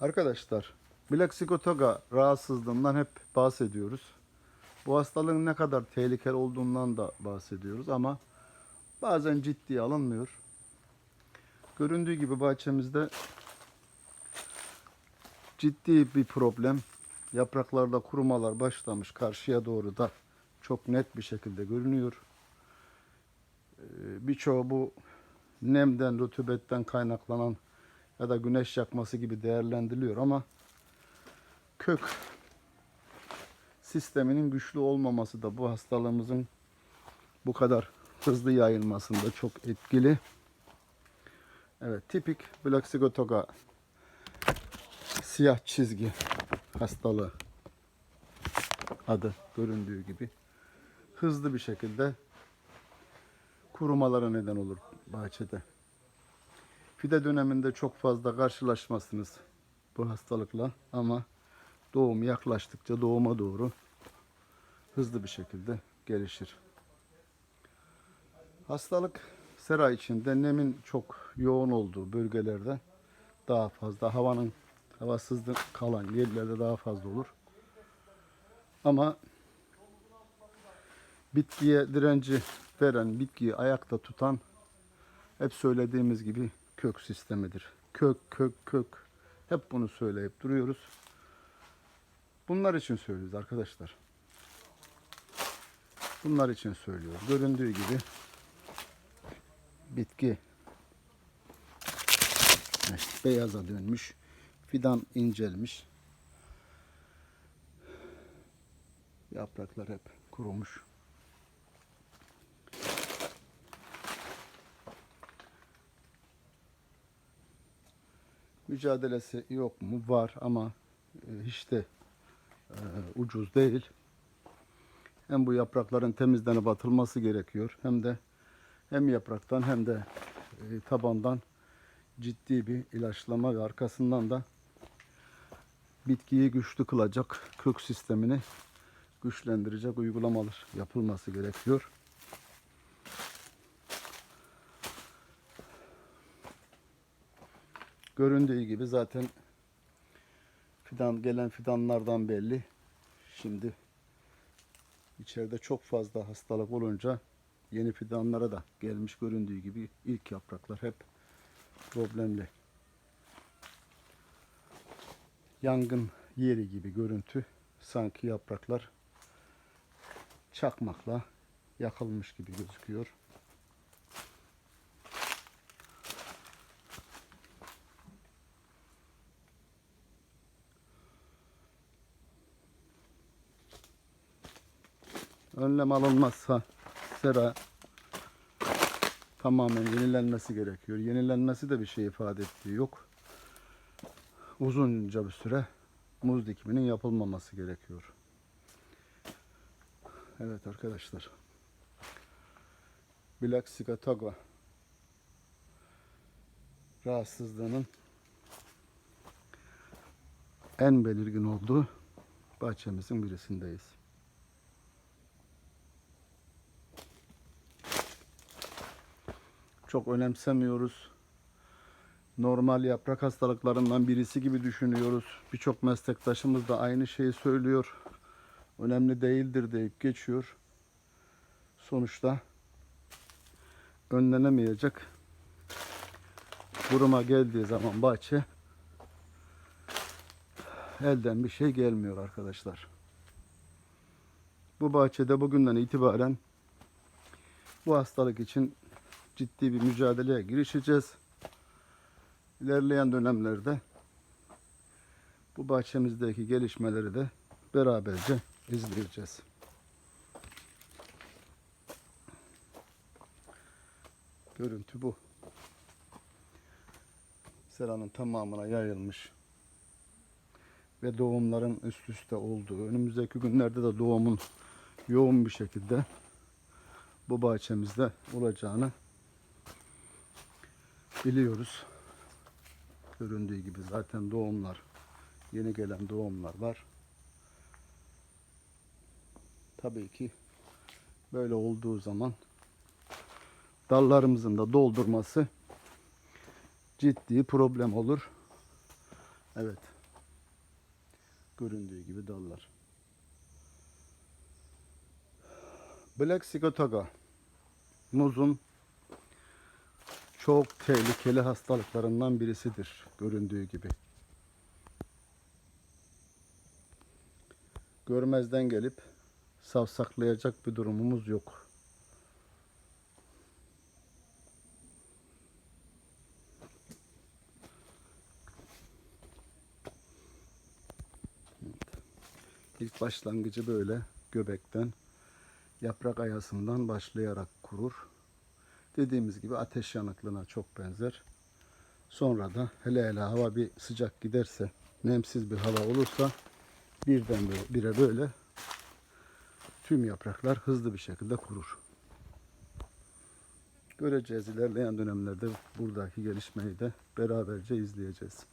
Arkadaşlar, Black rahatsızlığından hep bahsediyoruz. Bu hastalığın ne kadar tehlikeli olduğundan da bahsediyoruz ama bazen ciddiye alınmıyor. Göründüğü gibi bahçemizde ciddi bir problem. Yapraklarda kurumalar başlamış karşıya doğru da çok net bir şekilde görünüyor. Ee, Birçoğu bu nemden, rutubetten kaynaklanan ya da güneş yakması gibi değerlendiriliyor ama kök sisteminin güçlü olmaması da bu hastalığımızın bu kadar hızlı yayılmasında çok etkili. Evet, tipik Black Sigotoga siyah çizgi hastalığı adı göründüğü gibi hızlı bir şekilde kurumalara neden olur bahçede. Fide döneminde çok fazla karşılaşmazsınız bu hastalıkla ama doğum yaklaştıkça doğuma doğru hızlı bir şekilde gelişir. Hastalık sera içinde nemin çok yoğun olduğu bölgelerde daha fazla havanın havasızlık kalan yerlerde daha fazla olur. Ama bitkiye direnci veren, bitkiyi ayakta tutan hep söylediğimiz gibi kök sistemidir. Kök, kök, kök. Hep bunu söyleyip duruyoruz. Bunlar için söylüyoruz arkadaşlar. Bunlar için söylüyoruz. Göründüğü gibi bitki evet, beyaza dönmüş. Fidan incelmiş. Yapraklar hep kurumuş. Mücadelesi yok mu? Var ama e, hiç de e, ucuz değil. Hem bu yaprakların temizlenip atılması gerekiyor hem de hem yapraktan hem de e, tabandan ciddi bir ilaçlama ve arkasından da bitkiyi güçlü kılacak kök sistemini güçlendirecek uygulamalar yapılması gerekiyor. Göründüğü gibi zaten fidan gelen fidanlardan belli. Şimdi içeride çok fazla hastalık olunca yeni fidanlara da gelmiş göründüğü gibi ilk yapraklar hep problemli. Yangın yeri gibi görüntü. Sanki yapraklar çakmakla yakılmış gibi gözüküyor. Önlem alınmazsa sera tamamen yenilenmesi gerekiyor. Yenilenmesi de bir şey ifade ettiği yok. Uzunca bir süre muz dikiminin yapılmaması gerekiyor. Evet arkadaşlar. Black Sigatoga rahatsızlığının en belirgin olduğu bahçemizin birisindeyiz. Çok önemsemiyoruz. Normal yaprak hastalıklarından birisi gibi düşünüyoruz. Birçok meslektaşımız da aynı şeyi söylüyor. Önemli değildir deyip geçiyor. Sonuçta önlenemeyecek duruma geldiği zaman bahçe elden bir şey gelmiyor arkadaşlar. Bu bahçede bugünden itibaren bu hastalık için ciddi bir mücadeleye girişeceğiz. İlerleyen dönemlerde bu bahçemizdeki gelişmeleri de beraberce izleyeceğiz. Görüntü bu. Seranın tamamına yayılmış ve doğumların üst üste olduğu, önümüzdeki günlerde de doğumun yoğun bir şekilde bu bahçemizde olacağını biliyoruz. Göründüğü gibi zaten doğumlar, yeni gelen doğumlar var. Tabii ki böyle olduğu zaman dallarımızın da doldurması ciddi problem olur. Evet. Göründüğü gibi dallar. Black Sigatoka muzun çok tehlikeli hastalıklarından birisidir göründüğü gibi. Görmezden gelip savsaklayacak bir durumumuz yok. İlk başlangıcı böyle göbekten, yaprak ayasından başlayarak kurur. Dediğimiz gibi ateş yanıklığına çok benzer. Sonra da hele hele hava bir sıcak giderse, nemsiz bir hava olursa birden bire böyle tüm yapraklar hızlı bir şekilde kurur. Göreceğiz ilerleyen dönemlerde buradaki gelişmeyi de beraberce izleyeceğiz.